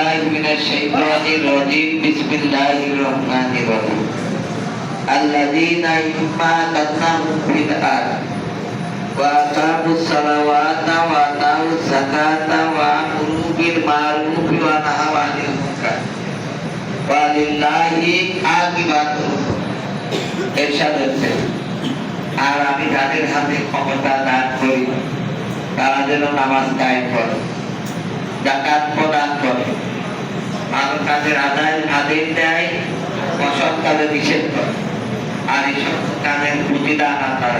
بالله من الشيطان الرجيم بسم الله الرحمن الرحيم الذين يماتنهم في الأرض وأقاموا الصلوات وآتوا الزكاة وأمروا بالمعروف ونهوا عن المنكر ولله عاقبة এরশাদ হচ্ছে আর আমি যাদের হাতে ক্ষমতা দান করি তারা যেন নামাজ কায়েম করে জাকাত প্রদান করে ভালো কাজের আদায় আদেশ দেয় অসৎ কাজে নিষেধ করে। আর এই সব কাজের প্রতিদান আপনার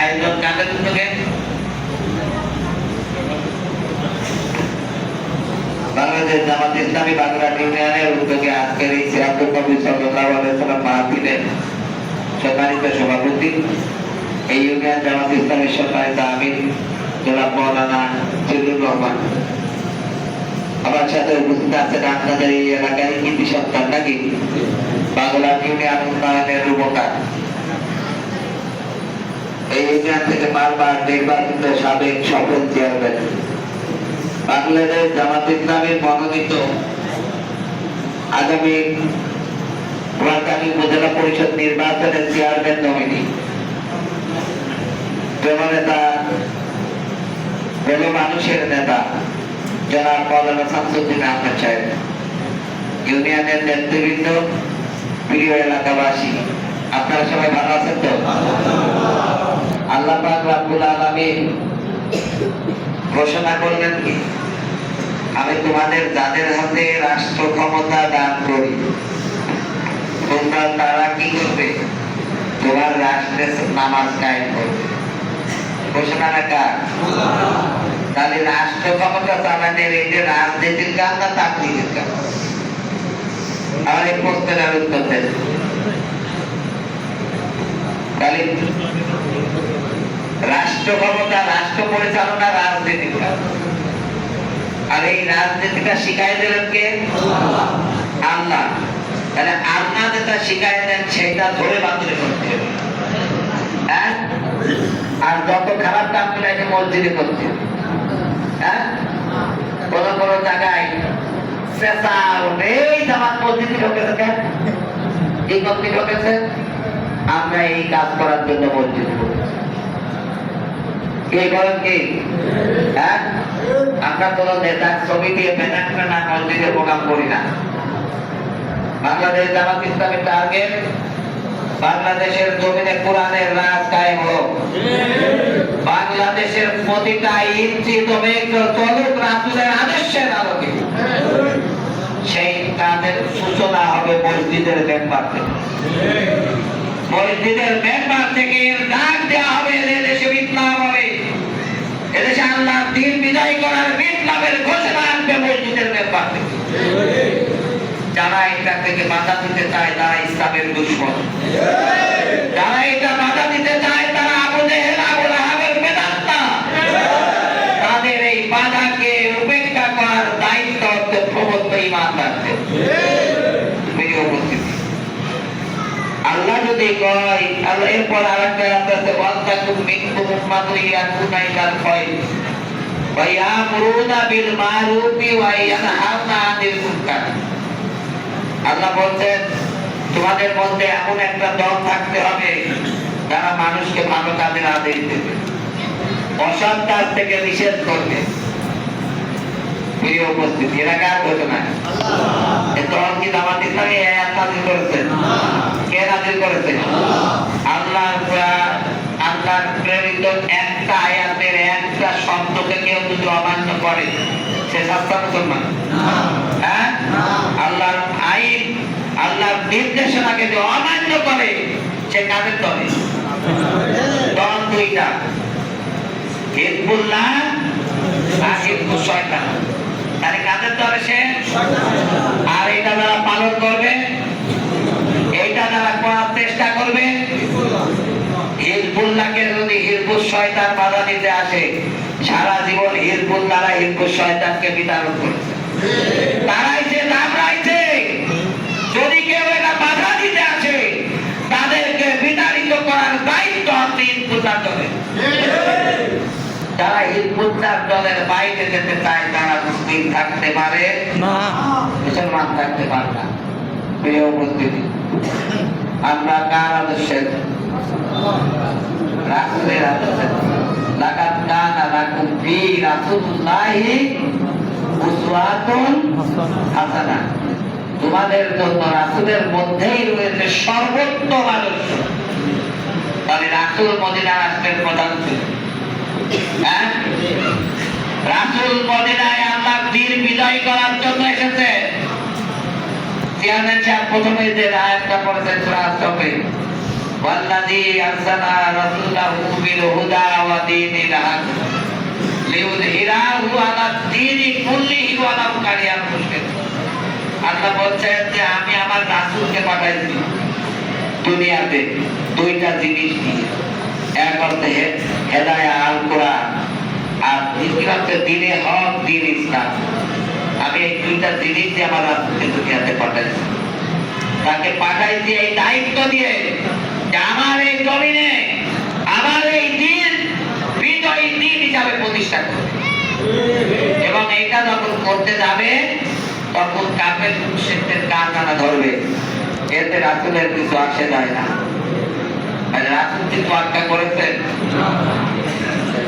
আয়োজন কাদের উদ্যোগে? বাংলাদেশ জামাত ইসলামী বাগেরহাট ইউনিয়নের উদ্যোগে আজকের এই সভাপতি, এই ইউনিয়ন জামাত ইসলামের সম্মানিত আমির জনাব মৌলানা জিল্লুর রহমান। আমার সাথে উপস্থিত আছেন আপনাদের এই এলাকার কৃতি সন্তান নাকি? বাগলাট ইউনিয়ন উন্নয়নের রূপকার এই ইউনিয়ন থেকে বারবার নির্বাচিত সাবেক সফল চেয়ারম্যান। বাংলাদেশ জামাত ইসলামের মনোনীত আগামী উপজেলা পরিষদ নির্বাচনের চেয়ারম্যান নমিনি। মানুষের নেতা জনাব মৌলানা শামসুদ্দিন ইউনিয়নের নেতৃবৃন্দ, প্রিয় এলাকাবাসী, আপনারা সবাই ভালো আছেন তো? আল্লাহ পাক রাব্বুল আলামিন ঘোষণা করলেন কি? আমি তোমাদের যাদের হাতে রাষ্ট্র ক্ষমতা দান করি, তোমরা তারা কি করবে? তোমার রাষ্ট্রের নামাজ কায়েম করবে। ঘোষণাটা তাহলে রাষ্ট্র ক্ষমতা কাজ কাজ রাষ্ট্র পরিচালনা কাজ। আর এই রাজনীতিটা শিখাই দিলেন কে? আল্লাহ। তাহলে আল্লাহ যেটা শিখাই দেন, সেটা ধরে বাতিল করতে হবে। হ্যাঁ? আর যত খারাপগুলো এসে মসজিদে করতে হবে। কোন কোন জায়গায় চেঁচা এই জামাত এই ঢোকেছে? আমরা এই কাজ করার জন্য মসজিদ কে করেন কি? হ্যাঁ? আমরা নেতার ছবি দিয়ে না প্রোগ্রাম করি না। বাংলাদেশ জামাত ইসলামের টার্গেট বাংলাদেশের জমিনে কোরআনের রাজ কায়েম হোক। প্রতিটা ইঞ্চি জমি চলুক রাসুলের আদর্শের আলোকে। সেই কাজের সূচনা হবে মসজিদের মেম্বার থেকে। মসজিদের মেম্বার থেকে ডাক দেওয়া হবে এদের দেশে বিপ্লব হবে। এদেশে আল্লাহ দিন বিদায় করার বিপ্লবের ঘোষণা আনবে মসজিদের মেম্বার থেকে। যারা এটা থেকে বাধা দিতে চায়, তারা ইসলামের দুশ্মন। যারা এটা বাধা দিতে চায় তারা আবু জেহেল আবু লাহাবের বেদাত্তা তাদের এই বাধাকে উপেক্ষা করার দায়িত্ব হচ্ছে প্রবদ্ধ ইমানদারদের প্রিয় উপস্থিতি আল্লাহ কয় আল্লাহ এরপর আর একটা আছে ওয়ান্তাকুম মিনকুম উম্মাতুন ইয়াকুনা ইলাল খায়র ওয়া ইয়ামুরুনা বিল মারুফি ওয়া ইয়ানহাউনা আনিল মুনকার। আল্লাহ বলছেন, তোমাদের মধ্যে এমন একটা দল থাকতে হবে, যারা মানুষকে ভালো কাজের আদেশ দেবে, অসৎ কাজ থেকে নিষেধ করবে। প্রিয় উপস্থিতি, এরা কার ঘোষণা এই দল কি জামাত ইসলামী এই আয়াত নাযিল করেছেন কে নাযিল করেছেন আল্লাহ আল্লাহ প্রেরিত একটা আয়াতের একটা শব্দকে কেউ যদি অমান্য করে, সে সস্তা মুসলমান। হ্যাঁ? আল্লাহর আইন, আল্লাহর নির্দেশনাকে যে অমান্য করে, সে কাদের দলে? দল দুইটা। আর হিজবুল শয়তান। এটা যারা পালন করবে, এইটা যারা করার চেষ্টা করবে হিজবুল্লাহকে যদি হিজবুল শয়তান বাধা দিতে আসে সারা জীবন হিজবুল্লাহরা হিজবুল শয়তানকে বিতরণ করেছে। তারাই যে দাবড়াইছে যদি কেউ এটা বাধা দিতে আসে তাদেরকে বিতাড়িত করার দায়িত্ব আপনি হিজবুল্লাহ করেন যারা হিজবুল্লাহ দলের বাইরে যেতে চায় তারা মুসলিম থাকতে পারে না। মুসলমান থাকতে পারে না। প্রিয় উপস্থিতি আমরা কার আদর্শের তোমাদের জন্য রাসূলের মধ্যেই রয়েছে সর্বোত্তম আদর্শ। তাহলে রাসূল মদিনা রাষ্ট্রের প্রধান ছিল। হ্যাঁ? রাসূল মদিনায় আল্লাহ দিন বিজয় করার জন্য এসেছে। প্রথমে যে আয়াতটা রাসূলাহু বিল হুদা ওয়া দীনিল হক লিইয়ুযহিরাহু আলা দীনি কুল্লিহি ওয়া লাউ মুশরিকুন আল্লাহ বলছেন যে, আমি আমার রাসূলকে পাঠাইছি দুনিয়াতে দুইটা জিনিস নিয়ে এক অর্থে হেদায়া আল কোরআন আর দ্বিতীয় অর্থে দিনে হক, দিন ইসলাম। আমি এই দুইটা জিনিস দিয়ে আমার রাসূলকে দুনিয়াতে পাঠাইছি। তাকে পাঠাইছি এই দায়িত্ব দিয়ে। আমার এই জমিনে, আমার এই দিন বিজয়ী দিন হিসাবে প্রতিষ্ঠা করবে। এবং এটা যখন করতে যাবে, তখন কাপের মুশরিকদের কান টানা ধরবে। এতে রাসূলের কিছু আসে যায় না। রাসূল কিন্তু আজ্ঞা করেছেন?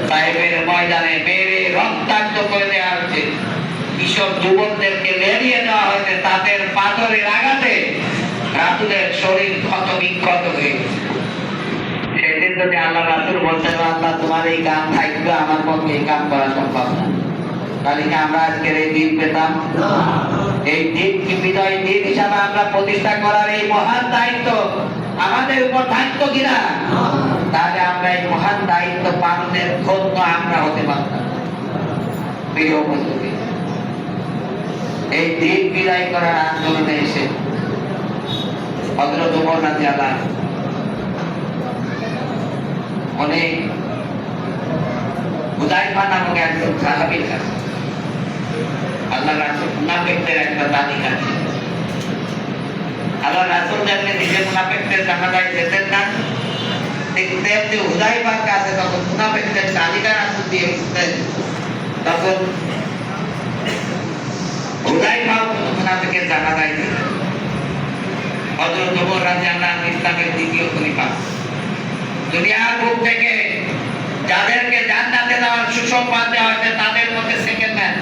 সাহেবের ময়দানে মেরে রক্তাক্ত করে দেওয়া হয়েছে। কিশোর যুবকদেরকে লেরিয়ে দেওয়া হয়েছে তাদের পাথরের আঘাতে। রাসূলের শরীর ক্ষত বিক্ষত হয়ে। সেদিন যদি আল্লাহ রাসূল বলতেন আল্লাহ তোমার এই কাম থাকবে আমার পক্ষে এই কাম করা সম্ভব না। তাহলে কি আমরা আজকের এই দিন পেতাম? এই দিন কি বিজয় দিন হিসাবে আমরা প্রতিষ্ঠা করার এই মহান দায়িত্ব আমাদের উপর থাকতো কিনা? তাহলে আমরা এই মহান দায়িত্ব পালনের ধন্য আমরা হতে পারতাম। প্রিয় বন্ধুকে এই দিন বিদায় করার আন্দোলনে এসে হজরত রাদিয়াল্লাহু আনহু অনেক হুদাইফা নামক একজন সাহাবীর কাছে আল্লাহ রাসূল মুনাফিকদের একটা তালিকা ছিল আল্লাহ রাসূল যেমনি নিজে মুনাফিকদের জানাজায় যেতেন না হুদাইফার কাছে তখন মুনাফিকদের তালিকা রাসূল দিয়ে বুঝতেন তখন মুনাফিকের রাদিয়াল্লাহু আনহু ইসলামের দ্বিতীয় খলিফা দুনিয়ার বুক থেকে যাদেরকে জান্নাতে দেওয়ার সুসংবাদ দেওয়া হয়েছে, তাদের মধ্যে সেকেন্ড ম্যান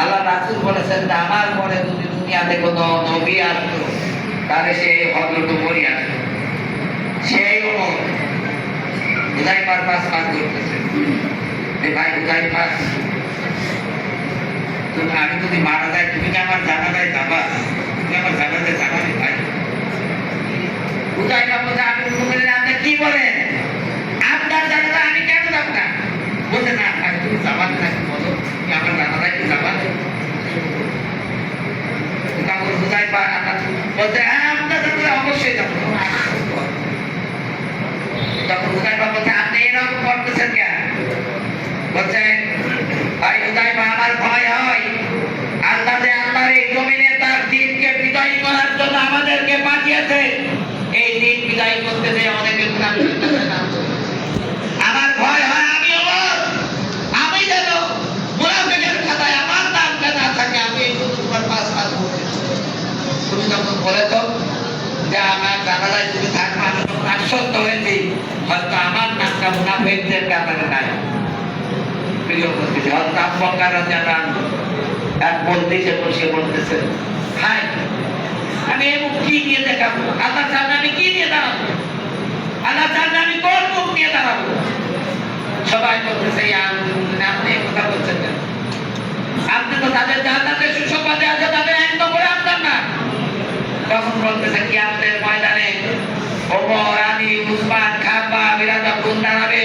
আল্লাহ রাসুল বলেছেন যে, আমার পরে যদি দুনিয়াতে কোনো নবী আসতো, তাহলে সে হযরত ওমরই আসতো। সেই ওমর হুদাইফার পাস পাস করতেছে। ভাই হুদাইফা তুমি, আমি যদি মারা যাই, তুমি কি আমার জানাজায় যাবা? তুমি আমার জানাতে রে ভাই হুদাইফা বলছে আমি বললেন আপনি কি বলেন আপনার জানাজা আমি কেন যাব না বলছে না ভাই তুমি যাবা না বলো তুমি আমার জানাজায় কি যাবা তখন হুদাইফা বলছে হ্যাঁ অবশ্যই যাব। তখন হুদাইফা বলছে, আপনি এরকম করতেছেন কেন? বলছে, ভাই হুদাইফা আমার ভয় হয়। আল্লাহ যে আল্লাহর এই জমিনে তার দিনকে বিদায় করার জন্য আমাদেরকে পাঠিয়েছে। এই দিন বিদায় করতে যে অনেকে মুনাফিক হয়ে না। আমার ভয় হয় আমি অমর আমি যেন মুনাফিকের খাতায় আমার নামটা না থাকে আমি এই জন্য তোমার পাশ পাশ করতে তুমি তো যে আমার জানালায় যদি থাকবে আমি আশ্বস্ত হয়েছি হয়তো আমার নামটা মুনাফিকদের কাতারে নাই। প্রিয় উপস্থিতি হয়তো আব্বাকার জানান এক বলতেছে বসে বলতেছে হাই আমি মুখ কি দিয়ে দেখাবো? আল্লাহ সামনে আমি কি দিয়ে দাঁড়াবো? আল্লাহ সামনে আমি কোন মুখ নিয়ে দাঁড়াবো? সবাই বলতেছে "ইয়া, আপনি এই কথা বলছেন কেন? আপনি তো তাদের জান্নাতের সুসংবাদে আছে তাদের এক নম্বরে আপনার না তখন বলতেছে কি আপনাদের ময়দানে ওমর আলী উসমান খাব্বা বিরা যখন দাঁড়াবে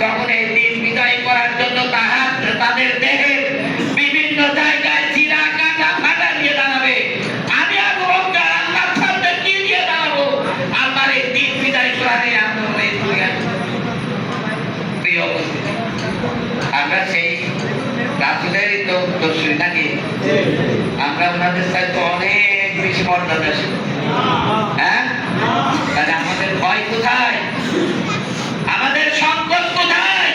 তখন এই দিন বিজয় করার জন্য তাহার তাদের দেহের বিভিন্ন জায়গায় চিরা কাটা ফাটা দিয়ে দাঁড়াবে আমি আবু বকর আল্লাহর সামনে কি দিয়ে দাঁড়াবো আল্লাহর এই দিন বিজয় করার এই আন্দোলনে দুনিয়া প্রিয় উপস্থিতি আমরা সেই রাসুলেরই তো দর্শী নাকি আমরা ওনাদের সাথে অনেক বেশি মর্যাদাশীল হ্যাঁ তাহলে আমাদের ভয় কোথায় আমাদের সংকট কোথায়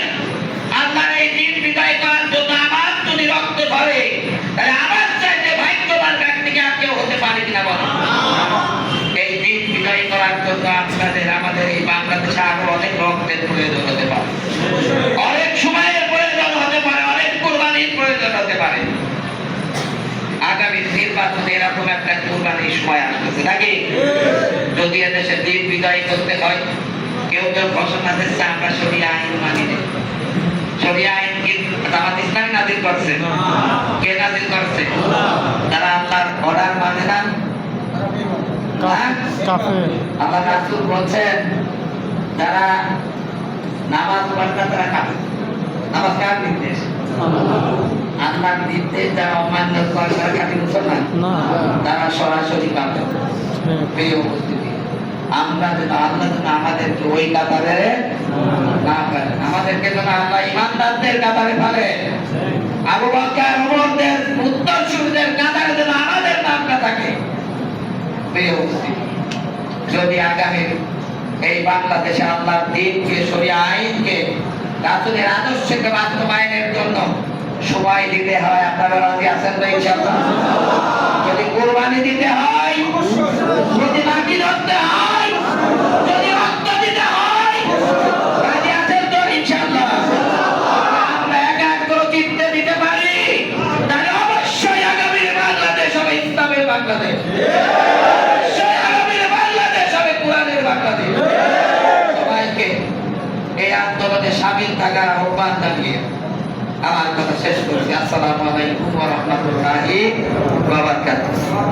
সময় আসতেছে নাকি? যদি এদেশে দিন বিদায় করতে হয় কেউ কেউ ঘোষণা দিচ্ছে আমরা সরিয়ে আইন মানি না আইন কি জামাত ইসলাম নাজিল করছে? কে নাজিল করছে? তারা আল্লাহর অর্ডার মানে না? হ্যাঁ? আল্লাহ রাসূল বলছেন যারা নামাজ পড়তে তারা কাফের। নামাজ কার নির্দেশ? আল্লাহর নির্দেশ যারা অমান্য করে তারা খাঁটি মুসলমান? না। তারা সরাসরি ঠিক। উপস্থিতি আমরা যেন আল্লাহ যেন আমাদেরকে ওই কাতারে না ফেলে। আমাদেরকে যেন আল্লাহ ইমানদারদের কাতারে আবু বকর ওমরদের উত্তর সুরদের কাতারে যেন আমাদের নামটা থাকে। উপস্থিতি যদি আগামী এই বাংলাদেশে আল্লাহর দিনকে সরিয়ে আইনকে রাসুলের আদর্শকে বাস্তবায়নের জন্য। সময় দিতে হয়, আপনারা রাজি আছেন তো ইনশাআল্লাহ? যদি কোরবানি দিতে হয়, যদি নাকি ধরতে হয়, যদি